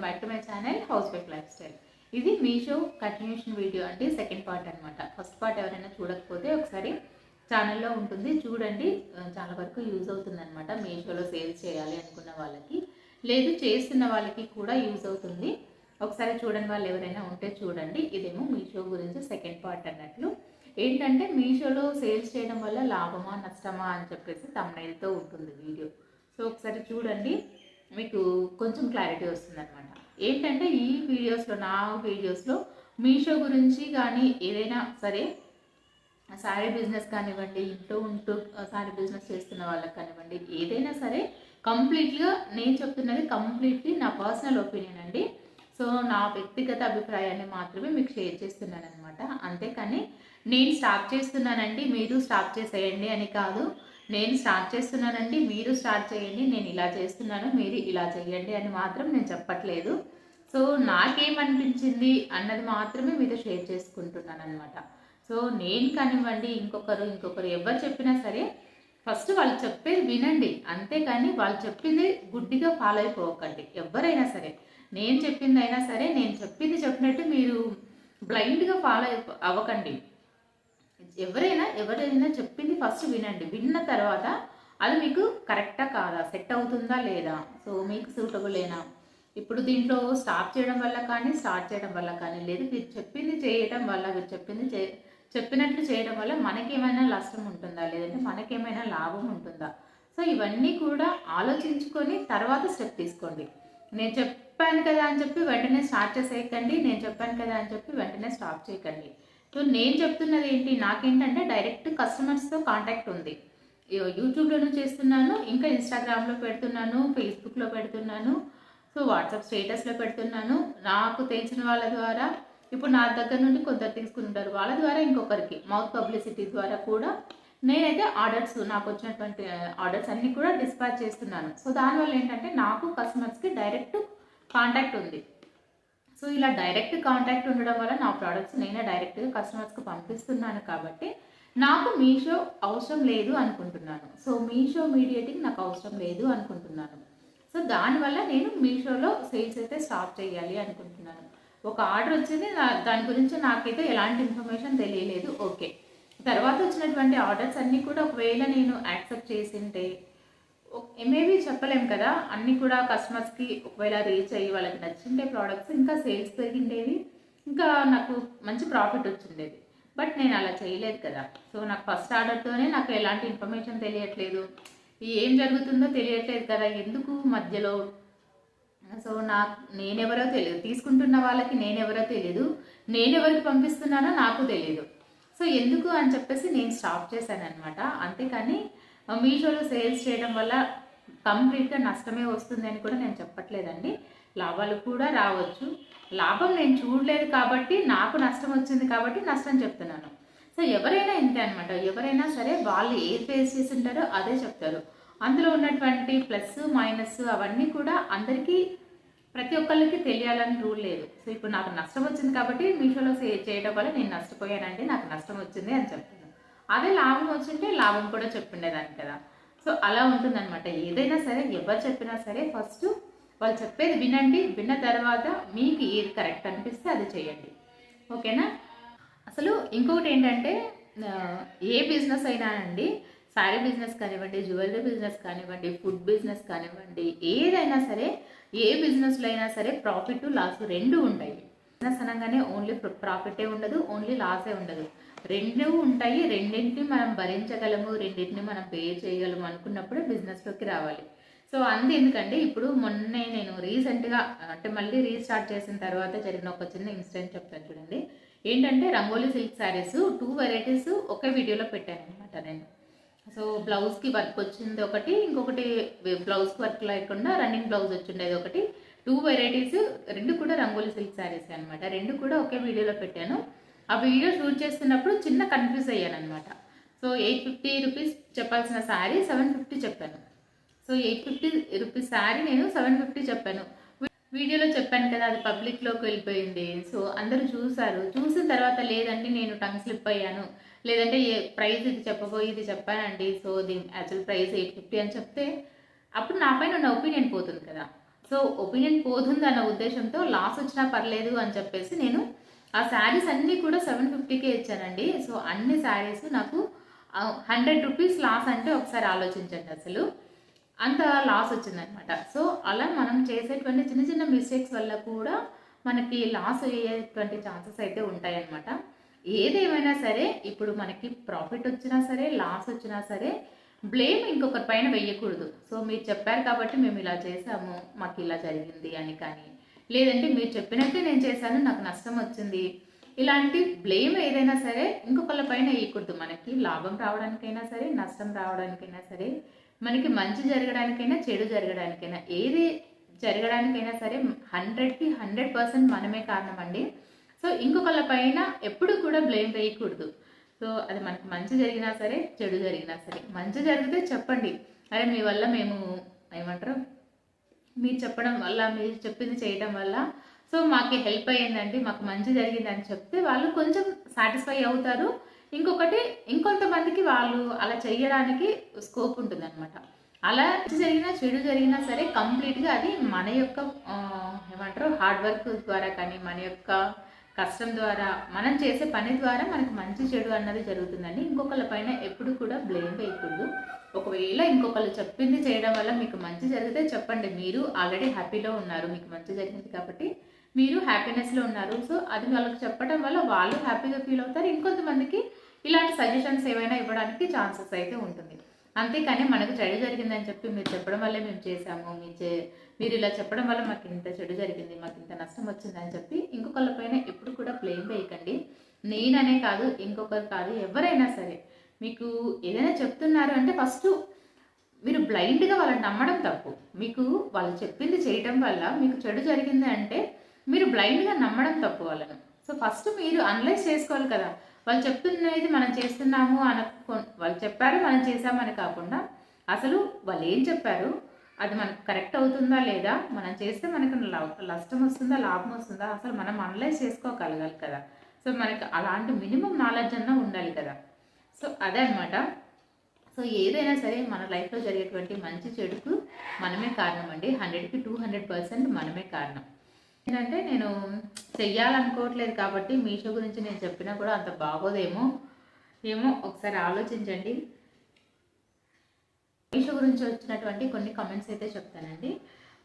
Welcome back to my channel house wife life style ఇది Meesho continuation video అంటే second part అనమాట first part ఎవరైనా చూడకపోతే ఒకసారి ఛానల్లో ఉంటుంది. చూడండి చాలా వరకు యూజ్ అవుతుంది అనమాట మీషోలో సేల్స్ చేయాలి అనుకున్న వాళ్ళకి లేదు చేస్తున్న వాళ్ళకి కూడా యూజ్ అవుతుంది. ఒకసారి చూడని వాళ్ళు ఎవరైనా ఉంటే చూడండి. ఇదేమో మీషో గురించి సెకండ్ పార్ట్ అన్నట్లు. ఏంటంటే మీషోలో సేల్స్ చేయడం వల్ల లాభమా నష్టమా అని చెప్పేసి తమ్నైల్తో ఉంటుంది వీడియో సో ఒకసారి చూడండి. మీకు కొంచెం క్లారిటీ వస్తుంది అనమాట ఏంటంటే ఈ వీడియోస్లో నా వీడియోస్లో మీషో గురించి కానీ ఏదైనా సరే సారీ బిజినెస్ కానివ్వండి ఇంట్లో ఉంటూ సారీ బిజినెస్ చేస్తున్న వాళ్ళకి కానివ్వండి ఏదైనా సరే కంప్లీట్గా నేను చెప్తున్నది కంప్లీట్లీ నా పర్సనల్ ఒపీనియన్ అండి. సో నా వ్యక్తిగత అభిప్రాయాన్ని మాత్రమే మీకు షేర్ చేస్తున్నాను అనమాట అంతేకాని నేను స్టాప్ చేస్తున్నానండి మీరు స్టాప్ చేసేయండి అని కాదు. నేను స్టార్ట్ చేస్తున్నానండి మీరు స్టార్ట్ చేయండి నేను ఇలా చేస్తున్నాను మీరు ఇలా చేయండి అని మాత్రం నేను చెప్పట్లేదు. సో నాకేమనిపించింది అన్నది మాత్రమే మీతో షేర్ చేసుకుంటున్నాను అనమాట సో నేను కానివ్వండి ఇంకొకరు ఇంకొకరు ఎవరు చెప్పినా సరే ఫస్ట్ వాళ్ళు చెప్పేది వినండి. అంతేకాని వాళ్ళు చెప్పింది గుడ్డిగా ఫాలో అయిపోకండి. ఎవరైనా సరే. నేను చెప్పింది అయినా సరే నేను చెప్పింది చెప్పినట్టు మీరు బ్లైండ్గా ఫాలో అయిపో అవ్వకండి. ఎవరైనా ఎవరైనా చెప్పింది ఫస్ట్ వినండి. విన్న తర్వాత అది మీకు కరెక్టా కాదా? సెట్ అవుతుందా లేదా? సో మీకు సూటబులేనా ఇప్పుడు దీంట్లో స్టాప్ చేయడం వల్ల కానీ స్టార్ట్ చేయడం వల్ల కానీ లేదు మీరు చెప్పింది చేయడం వల్ల మీరు చెప్పింది చే చెప్పినట్లు చేయడం వల్ల మనకేమైనా నష్టం ఉంటుందా? లేదంటే మనకేమైనా లాభం ఉంటుందా? సో ఇవన్నీ కూడా ఆలోచించుకొని తర్వాత స్టెప్ తీసుకోండి. నేను చెప్పాను కదా అని చెప్పి వెంటనే స్టార్ట్ చేసేయకండి. నేను చెప్పాను కదా అని చెప్పి వెంటనే స్టాప్ చేయకండి. సో నేను చెప్తున్నది ఏంటి? నాకేంటంటే డైరెక్ట్ కస్టమర్స్తో కాంటాక్ట్ ఉంది. యూట్యూబ్లోనూ చేస్తున్నాను ఇంకా ఇన్స్టాగ్రామ్లో పెడుతున్నాను ఫేస్బుక్లో పెడుతున్నాను సో వాట్సాప్ స్టేటస్లో పెడుతున్నాను. నాకు తెలిసిన వాళ్ళ ద్వారా ఇప్పుడు నా దగ్గర నుండి కొందరు తీసుకుంటారు. వాళ్ళ ద్వారా ఇంకొకరికి మౌత్ పబ్లిసిటీ ద్వారా కూడా నేనైతే ఆర్డర్స్ నాకు వచ్చినటువంటి ఆర్డర్స్ అన్నీ కూడా డిస్పాచ్ చేస్తున్నాను. సో దానివల్ల ఏంటంటే నాకు కస్టమర్స్కి డైరెక్ట్ కాంటాక్ట్ ఉంది. సో ఇలా డైరెక్ట్ కాంటాక్ట్ ఉండడం వల్ల నా ప్రోడక్ట్స్ నేనే డైరెక్ట్గా కస్టమర్స్కి పంపిస్తున్నాను కాబట్టి నాకు మీషో అవసరం లేదు అనుకుంటున్నాను. సో మీషో మీడియేటింగ్ నాకు అవసరం లేదు అనుకుంటున్నాను. సో దానివల్ల నేను మీషోలో సేల్స్ అయితే స్టాప్ చేయాలి అనుకుంటున్నాను. ఒక ఆర్డర్ వచ్చింది నా- దాని గురించి నాకైతే ఎలాంటి ఇన్ఫర్మేషన్ తెలియలేదు. ఓకే. తర్వాత వచ్చినటువంటి ఆర్డర్స్ అన్నీ కూడా ఒకవేళ నేను యాక్సెప్ట్ చేసింటే మేబీ చెప్పలేం కదా. అన్నీ కూడా కస్టమర్స్కి ఒకవేళ రీచ్ అయ్యి వాళ్ళకి నచ్చిండే ప్రోడక్ట్స్ ఇంకా సేల్స్ పెరిగిండేవి ఇంకా నాకు మంచి ప్రాఫిట్ వచ్చిండేది. బట్ నేను అలా చేయలేదు కదా. సో నాకు ఫస్ట్ ఆర్డర్తోనే నాకు ఎలాంటి ఇన్ఫర్మేషన్ తెలియట్లేదు. ఏం జరుగుతుందో తెలియట్లేదు కదా. ఎందుకు మధ్యలో? సో నాకు నేనెవరో తెలియదు తీసుకుంటున్న వాళ్ళకి నేనెవరో తెలియదు నేనెవరికి పంపిస్తున్నానో నాకు తెలియదు సో ఎందుకు అని చెప్పేసి నేను స్టాప్ చేశాను అనమాట అంతేకాని మీషోలో సేల్స్ చేయడం వల్ల కంప్లీట్గా నష్టమే వస్తుంది అని కూడా నేను చెప్పట్లేదండి. లాభాలు కూడా రావచ్చు. లాభం నేను చూడలేదు కాబట్టి నాకు నష్టం వచ్చింది కాబట్టి నష్టం చెప్తున్నాను. సో ఎవరైనా ఇంతే అనమాట ఎవరైనా సరే వాళ్ళు ఏ ఫేస్ చేసి ఉంటారో అదే చెప్తారు. అందులో ఉన్నటువంటి ప్లస్ మైనస్ అవన్నీ కూడా అందరికీ ప్రతి ఒక్కరికి తెలియాలని రూల్ లేదు. సో ఇప్పుడు నాకు నష్టం వచ్చింది కాబట్టి మీషోలో సే చేయడం వల్ల నేను నష్టపోయానండి. నాకు నష్టం వచ్చింది అని చెప్తాను అదే లాభం వచ్చింటే లాభం కూడా చెప్పిండేదాన్ని కదా. సో అలా ఉంటుందన్నమాట. ఏదైనా సరే ఎవరు చెప్పినా సరే ఫస్ట్ వాళ్ళు చెప్పేది వినండి విన్న తర్వాత మీకు ఏది కరెక్ట్ అనిపిస్తే అది చేయండి. ఓకేనా? అసలు ఇంకొకటి ఏంటంటే ఏ బిజినెస్ అయినా అండి శారీ బిజినెస్ కానివ్వండి జ్యువెలరీ బిజినెస్ కానివ్వండి ఫుడ్ బిజినెస్ కానివ్వండి ఏదైనా సరే ఏ బిజినెస్లో అయినా సరే ప్రాఫిట్ లాస్ రెండు ఉంటాయి. బిజినెస్ అనగానే ఓన్లీ ప్రాఫిటే ఉండదు ఓన్లీ లాసే ఉండదు. రెండు ఉంటాయి. రెండింటిని మనం భరించగలము రెండింటిని మనం పే చేయగలము అనుకున్నప్పుడు బిజినెస్లోకి రావాలి. సో అందు ఎందుకంటే ఇప్పుడు మొన్నే నేను రీసెంట్గా అంటే మళ్ళీ రీస్టార్ట్ చేసిన తర్వాత జరిగిన ఒక చిన్న ఇన్సిడెంట్ చెప్తాను చూడండి. ఏంటంటే rangoli silk sarees two varieties ఒకే వీడియోలో పెట్టాను అనమాట నేను. సో బ్లౌజ్కి వర్క్ వచ్చింది ఒకటి ఇంకొకటి బ్లౌజ్కి వర్క్ లేకుండా రన్నింగ్ బ్లౌజ్ వచ్చిండేది ఒకటి. టూ వెరైటీస్ రెండు కూడా రంగోలీ సిల్క్ శారీస్ అనమాట రెండు కూడా ఒకే వీడియోలో పెట్టాను. ఆ వీడియో షూట్ చేస్తున్నప్పుడు చిన్న కన్ఫ్యూజ్ అయ్యాను అనమాట సో ఎయిట్ ఫిఫ్టీ రూపీస్ చెప్పాల్సిన శారీ సెవెన్ ఫిఫ్టీ చెప్పాను. So eight fifty rupees saree నేను సెవెన్ ఫిఫ్టీ చెప్పాను. వీడియోలో చెప్పాను కదా అది పబ్లిక్లోకి వెళ్ళిపోయింది. సో అందరూ చూశారు. చూసిన తర్వాత లేదంటే నేను టంగ్ స్లిప్ అయ్యాను. లేదంటే ఏ ప్రైస్ ఇది చెప్పబోయి ఇది చెప్పానండి. సో దీని యాక్చువల్ ప్రైస్ ఎయిట్ ఫిఫ్టీ అని చెప్తే అప్పుడు నా పైన ఉన్న ఒపీనియన్ పోతుంది కదా. సో ఒపీనియన్ పోతుంది అన్న ఉద్దేశంతో లాస్ వచ్చినా పర్లేదు అని చెప్పేసి నేను ఆ శారీస్ అన్నీ కూడా సెవెన్ ఫిఫ్టీకే ఇచ్చానండి సో అన్ని శారీస్ నాకు హండ్రెడ్ రూపీస్ లాస్ అంటే ఒకసారి ఆలోచించండి అసలు. అంత లాస్ వచ్చిందనమాట. సో అలా మనం చేసేటువంటి చిన్న చిన్న మిస్టేక్స్ వల్ల కూడా మనకి లాస్ అయ్యేటువంటి ఛాన్సెస్ అయితే ఉంటాయన్నమాట ఏదేమైనా సరే ఇప్పుడు మనకి ప్రాఫిట్ వచ్చినా సరే లాస్ వచ్చినా సరే బ్లేమ్ ఇంకొకరి పైన వెయ్యకూడదు. సో మీరు చెప్పారు కాబట్టి మేము ఇలా చేసాము మాకు ఇలా జరిగింది అని కానీ లేదంటే మీరు చెప్పినట్టే నేను చేశాను నాకు నష్టం వచ్చింది. ఇలాంటి బ్లేమ్ ఏదైనా సరే ఇంకొకళ్ళ పైన వేయకూడదు. మనకి లాభం రావడానికైనా సరే నష్టం రావడానికైనా సరే మనకి మంచి జరగడానికైనా చెడు జరగడానికైనా ఏది జరగడానికైనా సరే హండ్రెడ్కి హండ్రెడ్ పర్సెంట్ మనమే కారణం అండి సో ఇంకొకళ్ళ పైన ఎప్పుడు కూడా బ్లేమ్ వేయకూడదు. సో అది మనకి మంచి జరిగినా సరే చెడు జరిగినా సరే. మంచి జరిగితే చెప్పండి. అరే మీ వల్ల మేము ఏమంటారు? మీరు చెప్పడం వల్ల మీరు చెప్పింది చేయడం వల్ల. సో మాకు హెల్ప్ అయ్యిందండి మాకు మంచి జరిగిందని చెప్తే వాళ్ళు కొంచెం సాటిస్ఫై అవుతారు. ఇంకొకటి ఇంకొంతమందికి వాళ్ళు అలా చేయడానికి స్కోప్ ఉంటుంది అనమాట అలా జరిగినా చెడు జరిగినా సరే కంప్లీట్గా అది మన యొక్క ఏమంటారు హార్డ్ వర్క్ ద్వారా కానీ మన యొక్క కష్టం ద్వారా మనం చేసే పని ద్వారా మనకు మంచి చెడు అన్నది జరుగుతుందండి. ఇంకొకళ్ళ పైన ఎప్పుడు కూడా బ్లేమ్ వేయకూడదు. ఒకవేళ ఇంకొకళ్ళు చెప్పింది చేయడం వల్ల మీకు మంచి జరిగితే చెప్పండి. మీరు ఆల్రెడీ హ్యాపీలో ఉన్నారు. మీకు మంచి జరిగింది కాబట్టి మీరు హ్యాపీనెస్లో ఉన్నారు. సో అది వాళ్ళకి చెప్పడం వల్ల వాళ్ళు హ్యాపీగా ఫీల్ అవుతారు. ఇంకొంతమందికి ఇలాంటి సజెషన్స్ ఏమైనా ఇవ్వడానికి ఛాన్సెస్ అయితే ఉంటుంది. అంతేకాని మనకు చెడు జరిగిందని చెప్పి మీరు చెప్పడం వల్లే మేము చేసాము మీ చే మీరు ఇలా చెప్పడం వల్ల మాకు ఇంత చెడు జరిగింది మాకు ఇంత నష్టం వచ్చిందని చెప్పి ఇంకొకళ్ళ పైన ఎప్పుడు కూడా బ్లేమ్ వేయకండి. నేననే కాదు ఇంకొకరు కాదు ఎవరైనా సరే మీకు ఏదైనా చెప్తున్నారు అంటే ఫస్ట్ మీరు బ్లైండ్గా వాళ్ళని నమ్మడం తప్పు. మీకు వాళ్ళు చెప్పింది చేయటం వల్ల మీకు చెడు జరిగింది అంటే మీరు బ్లైండ్గా నమ్మడం తప్పు వాళ్ళను. సో ఫస్ట్ మీరు అనలైజ్ చేసుకోవాలి కదా. వాళ్ళు చెప్తున్నది మనం చేస్తున్నాము అనుకో వాళ్ళు చెప్పారు మనం చేసామని కాకుండా అసలు వాళ్ళు ఏం చెప్పారు? అది మనకు కరెక్ట్ అవుతుందా లేదా? మనం చేస్తే మనకు నష్టం వస్తుందా లాభం వస్తుందా? అసలు మనం అనలైజ్ చేసుకోగలగాలి కదా. సో మనకి అలాంటి మినిమం నాలెడ్జ్ అన్నా ఉండాలి కదా. సో అదే అనమాట సో ఏదైనా సరే మన లైఫ్లో జరిగేటువంటి మంచి చెడుకు మనమే కారణం అండి. హండ్రెడ్కి టూ హండ్రెడ్ పర్సెంట్ మనమే కారణం. ఏంటంటే నేను చెయ్యాలనుకోవట్లేదు కాబట్టి మీషో గురించి నేను చెప్పినా కూడా అంత బాగోదేమో ఏమో ఒకసారి ఆలోచించండి. మీషో గురించి వచ్చినటువంటి కొన్ని కమెంట్స్ అయితే చెప్తానండి.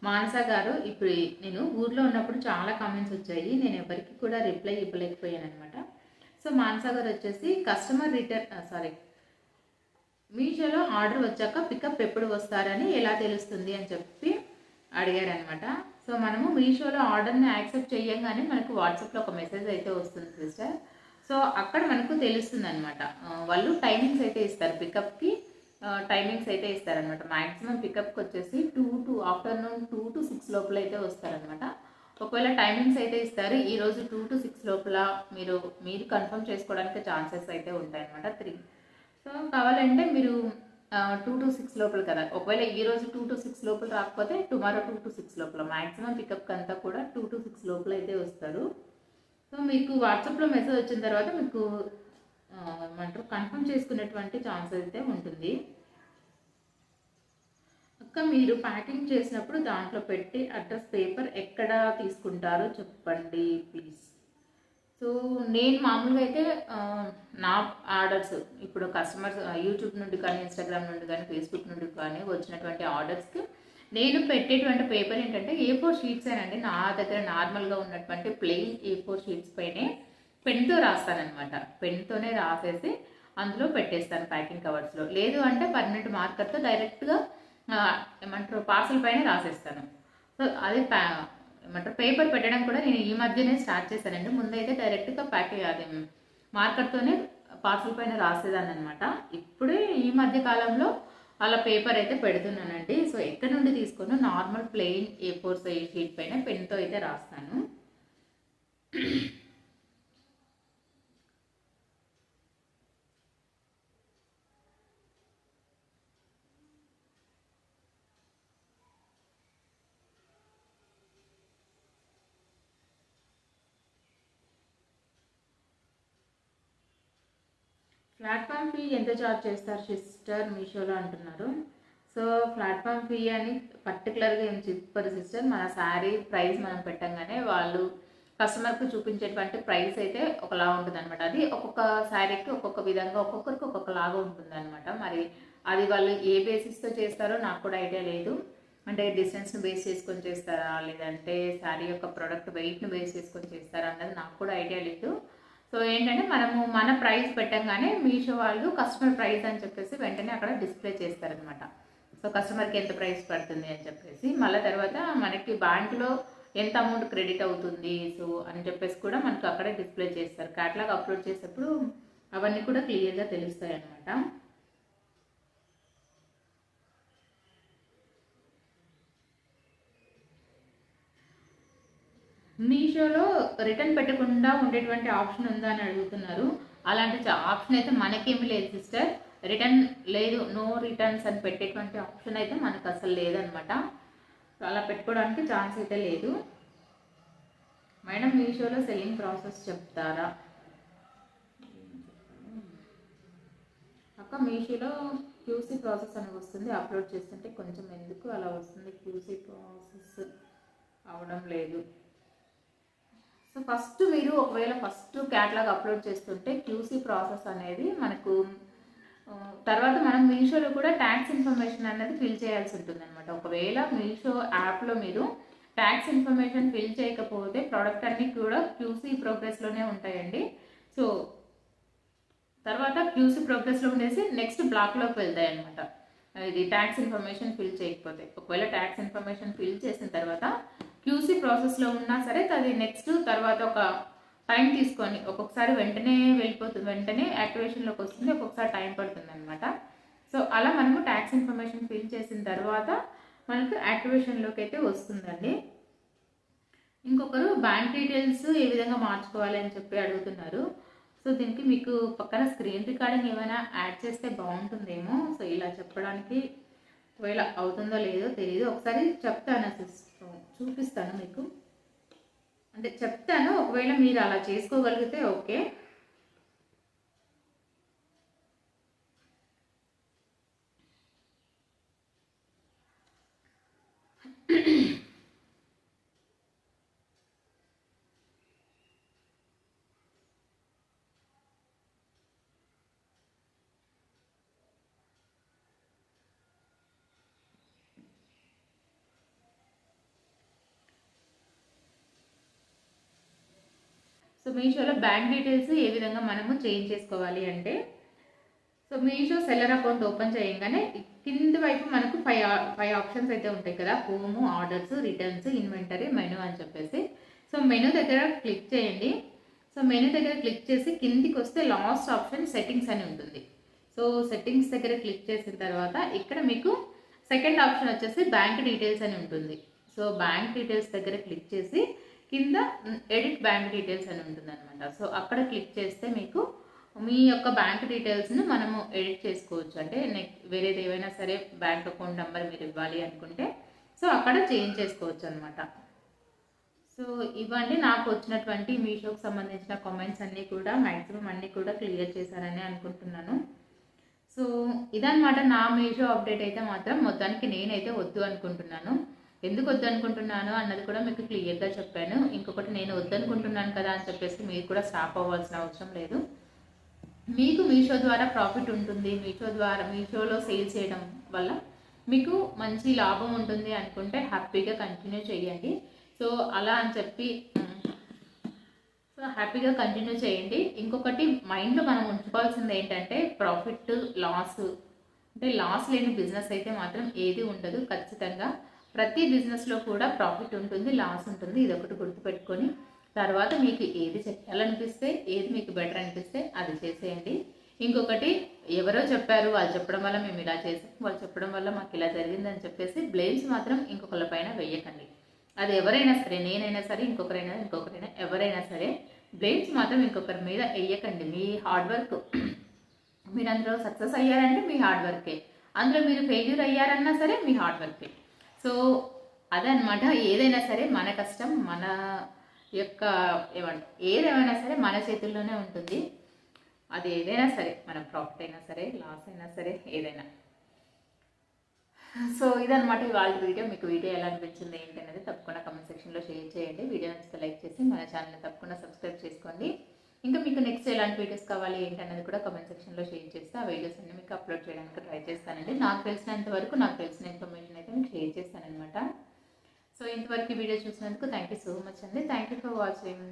మానస గారు ఇప్పుడు నేను ఊర్లో ఉన్నప్పుడు చాలా కామెంట్స్ వచ్చాయి. నేను ఎవరికి కూడా రిప్లై ఇవ్వలేకపోయాను అనమాట సో మాన్సాగర్ వచ్చేసి కస్టమర్ రిటర్న్ సారీ. మీషోలో ఆర్డర్ వచ్చాక పికప్ ఎప్పుడు వస్తారని ఎలా తెలుస్తుంది అని చెప్పి అడిగారనమాట. సో మనము మీషోలో ఆర్డర్ని యాక్సెప్ట్ చేయగానే మనకు వాట్సాప్లో ఒక మెసేజ్ అయితే వస్తుంది సిస్టర్. సో అక్కడ మనకు తెలుస్తుంది అనమాట వాళ్ళు టైమింగ్స్ అయితే ఇస్తారు పికప్కి టైమింగ్స్ అయితే ఇస్తారనమాట. మ్యాక్సిమం పికప్కి వచ్చేసి two to afternoon two to six లోపల అయితే వస్తారనమాట. ఒకవేళ టైమింగ్స్ అయితే ఇస్తారు. ఈరోజు టూ టు సిక్స్ లోపల మీరు మీరు కన్ఫర్మ్ చేసుకోవడానికి ఛాన్సెస్ అయితే ఉంటాయన్నమాట. త్రీ సో కావాలంటే మీరు టూ టు సిక్స్ లోపల కదా. ఒకవేళ ఈ రోజు టూ టు సిక్స్ లోపల రాకపోతే టుమారో టూ టు సిక్స్ లోపల. మ్యాక్సిమం పికప్ అంతా కూడా టూ టు సిక్స్ లోపల అయితే వస్తారు. సో మీకు వాట్సాప్లో మెసేజ్ వచ్చిన తర్వాత మీకు ఏమంటారు కన్ఫర్మ్ చేసుకునేటువంటి ఛాన్స్ అయితే ఉంటుంది. అక్క మీరు ప్యాకింగ్ చేసినప్పుడు దాంట్లో పెట్టి అడ్రస్ పేపర్ ఎక్కడ తీసుకుంటారో చెప్పండి ప్లీజ్ సో నేను మామూలుగా అయితే నా ఆర్డర్స్ ఇప్పుడు కస్టమర్స్ యూట్యూబ్ నుండి కానీ ఇన్స్టాగ్రామ్ నుండి కానీ ఫేస్బుక్ నుండి కానీ వచ్చినటువంటి ఆర్డర్స్కి నేను పెట్టేటువంటి పేపర్ ఏంటంటే ఏ ఫోర్ షీట్స్ అండి. నా దగ్గర నార్మల్గా ఉన్నటువంటి ప్లెయిన్ ఏ ఫోర్ షీట్స్ పైనే పెన్తో రాస్తానమాట పెన్తోనే రాసేసి అందులో పెట్టేస్తాను ప్యాకింగ్ కవర్స్లో. లేదు అంటే పర్మనెంట్ మార్కర్తో డైరెక్ట్గా ఏమంటారు పార్సల్ పైన రాసేస్తాను. సో అది ఏమంటారు పేపర్ పెట్టడం కూడా నేను ఈ మధ్యనే స్టార్ట్ చేశానండి. ముందైతే డైరెక్ట్గా ప్యాక్ అది మార్కర్తోనే పార్సల్ పైన రాసేదాన్ని అనమాట ఇప్పుడే ఈ మధ్య కాలంలో అలా పేపర్ అయితే పెడుతున్నానండి. సో ఎక్కడి నుండి తీసుకొని? Normal plain A four size sheet పైన పెన్తో అయితే రాస్తాను. ప్లాట్ఫామ్ ఫీ ఎంత చార్జ్ చేస్తారు సిస్టర్ మీషోలో అంటున్నారు. సో ప్లాట్ఫామ్ ఫీ అని పర్టికులర్గా ఏం చెప్పారు సిస్టర్ మన శారీ ప్రైస్ మనం పెట్టంగానే వాళ్ళు కస్టమర్కి చూపించేటువంటి ప్రైస్ అయితే ఒకలా ఉంటుంది అనమాట అది ఒక్కొక్క శారీకి ఒక్కొక్క విధంగా ఒక్కొక్కరికి ఒక్కొక్కలాగా ఉంటుంది అనమాట మరి అది వాళ్ళు ఏ బేసిస్తో చేస్తారో నాకు కూడా ఐడియా లేదు. అంటే డిస్టెన్స్ని బేస్ చేసుకొని చేస్తారా లేదంటే శారీ యొక్క ప్రోడక్ట్ వెయిట్ని బేస్ చేసుకొని చేస్తారా అన్నది నాకు కూడా ఐడియా లేదు. సో ఏంటంటే మనము మన ప్రైస్ పెట్టంగానే మీషో వాళ్ళు కస్టమర్ ప్రైస్ అని చెప్పేసి వెంటనే అక్కడ డిస్ప్లే చేస్తారనమాట సో కస్టమర్కి ఎంత ప్రైస్ పడుతుంది అని చెప్పేసి మళ్ళీ తర్వాత మనకి బ్యాంకులో ఎంత అమౌంట్ క్రెడిట్ అవుతుంది సో అని చెప్పేసి కూడా మనకు అక్కడే డిస్ప్లే చేస్తారు. క్యాటలాగ్ అప్లోడ్ చేసేటప్పుడు అవన్నీ కూడా క్లియర్గా తెలుస్తాయి అనమాట మీషోలో రిటర్న్ పెట్టకుండా ఉండేటువంటి ఆప్షన్ ఉందా అని అడుగుతున్నారు. అలాంటి ఆప్షన్ అయితే మనకేమి లేదు సిస్టర్. రిటర్న్ లేదు నో రిటర్న్స్ అని పెట్టేటువంటి ఆప్షన్ అయితే మనకు అసలు లేదనమాట. అలా పెట్టుకోవడానికి ఛాన్స్ అయితే లేదు. మేడం మీషోలో సెల్లింగ్ ప్రాసెస్ చెప్తారా? అక్క మీషోలో క్యూసీ ప్రాసెస్ అని వస్తుంది. అప్లోడ్ చేస్తుంటే కొంచెం ఎందుకు అలా వస్తుంది? క్యూసీ ప్రాసెస్ అవడం లేదు. సో ఫస్ట్ మీరు ఒకవేళ ఫస్ట్ క్యాటలాగ్ అప్లోడ్ చేస్తుంటే క్యూసీ ప్రాసెస్ అనేది మనకు తర్వాత మనం మీషోలో కూడా ట్యాక్స్ ఇన్ఫర్మేషన్ అనేది ఫిల్ చేయాల్సి ఉంటుంది అనమాట ఒకవేళ మీషో యాప్లో మీరు ట్యాక్స్ ఇన్ఫర్మేషన్ ఫిల్ చేయకపోతే ప్రోడక్ట్ అన్నీ కూడా క్యూసీ ప్రోగ్రెస్లోనే ఉంటాయండి. సో తర్వాత క్యూసీ ప్రోగ్రెస్లో ఉండేసి నెక్స్ట్ బ్లాక్లోకి వెళ్తాయి అనమాట ఇది ట్యాక్స్ ఇన్ఫర్మేషన్ ఫిల్ చేయకపోతే. ఒకవేళ ట్యాక్స్ ఇన్ఫర్మేషన్ ఫిల్ చేసిన తర్వాత క్యూసీ ప్రాసెస్లో ఉన్నా సరే అది నెక్స్ట్ తర్వాత ఒక టైం తీసుకొని ఒక్కొక్కసారి వెంటనే వెళ్ళిపోతుంది వెంటనే యాక్టివేషన్లోకి వస్తుంది ఒక్కొక్కసారి టైం పడుతుంది అనమాట సో అలా మనము ట్యాక్స్ ఇన్ఫర్మేషన్ ఫిల్ చేసిన తర్వాత మనకు యాక్టివేషన్లోకి అయితే వస్తుందండి. ఇంకొకరు బ్యాంక్ డీటెయిల్స్ ఏ విధంగా మార్చుకోవాలి అని చెప్పి అడుగుతున్నారు. సో దీనికి మీకు పక్కన స్క్రీన్ రికార్డింగ్ ఏమైనా యాడ్ చేస్తే బాగుంటుందేమో. సో ఇలా చెప్పడానికి ఒకవేళ అవుతుందో లేదో తెలియదు ఒకసారి చెప్తాను చూపిస్తాను మీకు. అంటే చెప్తాను. ఒకవేళ మీరు అలా చేసుకోగలిగితే ఓకే. మీషోలో బ్యాంక్ డీటెయిల్స్ ఏ విధంగా మనము చేంజ్ చేసుకోవాలి అంటే so Meesho seller account open చేయగానే కింది వైపు మనకు ఫైవ్ ఫైవ్ ఆప్షన్స్ అయితే ఉంటాయి కదా home orders returns inventory menu అని చెప్పేసి. సో మెనూ దగ్గర క్లిక్ చేయండి. సో మెనూ దగ్గర క్లిక్ చేసి కిందికి వస్తే లాస్ట్ ఆప్షన్ సెట్టింగ్స్ అని ఉంటుంది. సో సెట్టింగ్స్ దగ్గర క్లిక్ చేసిన తర్వాత ఇక్కడ మీకు సెకండ్ ఆప్షన్ వచ్చేసి బ్యాంక్ డీటెయిల్స్ అని ఉంటుంది. సో బ్యాంక్ డీటెయిల్స్ దగ్గర క్లిక్ చేసి కింద ఎడిట్ బ్యాంక్ డీటెయిల్స్ అని ఉంటుందన్నమాట. సో అక్కడ క్లిక్ చేస్తే మీకు మీ యొక్క బ్యాంక్ డీటెయిల్స్ను మనము ఎడిట్ చేసుకోవచ్చు. అంటే నెక్స్ట్ వేరేది ఏవైనా సరే బ్యాంక్ అకౌంట్ నెంబర్ మీరు ఇవ్వాలి అనుకుంటే సో అక్కడ చేంజ్ చేసుకోవచ్చు అనమాట సో ఇవన్నీ నాకు వచ్చినటువంటి మీషోకి సంబంధించిన కామెంట్స్ అన్నీ కూడా మ్యాక్సిమం అన్నీ కూడా క్లియర్ చేశారని అనుకుంటున్నాను. సో ఇదనమాట నా మీషో అప్డేట్ అయితే మాత్రం మొత్తానికి నేనైతే వద్దు అనుకుంటున్నాను. ఎందుకు వద్దనుకుంటున్నాను అన్నది కూడా మీకు క్లియర్గా చెప్పాను. ఇంకొకటి నేను వద్దనుకుంటున్నాను కదా అని చెప్పేసి మీరు కూడా స్టాప్ అవ్వాల్సిన అవసరం లేదు. మీకు మీషో ద్వారా ప్రాఫిట్ ఉంటుంది. మీషో ద్వారా మీషోలో సేల్ చేయడం వల్ల మీకు మంచి లాభం ఉంటుంది అనుకుంటే హ్యాపీగా కంటిన్యూ చేయండి. సో అలా అని చెప్పి సో హ్యాపీగా కంటిన్యూ చేయండి. ఇంకొకటి మైండ్లో మనం ఉంచుకోవాల్సింది ఏంటంటే ప్రాఫిట్ లాస్. అంటే లాస్ లేని బిజినెస్ అయితే మాత్రం ఏది ఉండదు. ఖచ్చితంగా ప్రతి బిజినెస్లో కూడా ప్రాఫిట్ ఉంటుంది లాస్ ఉంటుంది. ఇది ఒకటి గుర్తుపెట్టుకొని తర్వాత మీకు ఏది చేయాలనిపిస్తే ఏది మీకు బెటర్ అనిపిస్తే అది చేసేయండి. ఇంకొకటి ఎవరో చెప్పారు వాళ్ళు చెప్పడం వల్ల మేము ఇలా చేసాం వాళ్ళు చెప్పడం వల్ల మాకు ఇలా జరిగిందని చెప్పేసి బ్లేమ్స్ మాత్రం ఇంకొకళ్ళ పైన వెయ్యకండి అది ఎవరైనా సరే నేనైనా సరే ఇంకొకరైనా ఇంకొకరైనా ఎవరైనా సరే బ్లేమ్స్ మాత్రం ఇంకొకరి మీద వెయ్యకండి మీ హార్డ్ వర్క్ మీరు అందులో సక్సెస్ అయ్యారంటే మీ హార్డ్ వర్కే అందులో మీరు ఫెయిల్యూర్ అయ్యారన్నా సరే మీ హార్డ్ వర్కే సో అదనమాట ఏదైనా సరే మన కష్టం మన యొక్క ఏమంట ఏదేమైనా సరే మన చేతుల్లోనే ఉంటుంది. అది ఏదైనా సరే మన ప్రాఫిట్ అయినా సరే లాస్ అయినా సరే ఏదైనా. సో ఇదనమాట ఇవాళ వీడియో. మీకు వీడియో ఎలా అనిపించింది ఏంటి అనేది తప్పకుండా కమెంట్ సెక్షన్లో షేర్ చేయండి. వీడియో నచ్చితే లైక్ చేసి మన ఛానల్ని తప్పకుండా సబ్స్క్రైబ్ చేసుకోండి. ఇంకా మీకు నెక్స్ట్ ఎలాంటి వీడియోస్ కావాలి ఏంటన్నది కూడా కమెంట్ సెక్షన్లో షేర్ చేస్తే. ఆ వీడియోస్ అన్ని మీకు అప్లోడ్ చేయడానికి ట్రై చేస్తానండి. నాకు తెలిసినంత వరకు నాకు తెలిసిన ఇన్ఫర్మేషన్ అయితే మీకు షేర్ చేస్తానమాట సో ఇంతవరకు వీడియో చూసినందుకు థ్యాంక్ యూ సో మచ్ అండి. Thank you for watching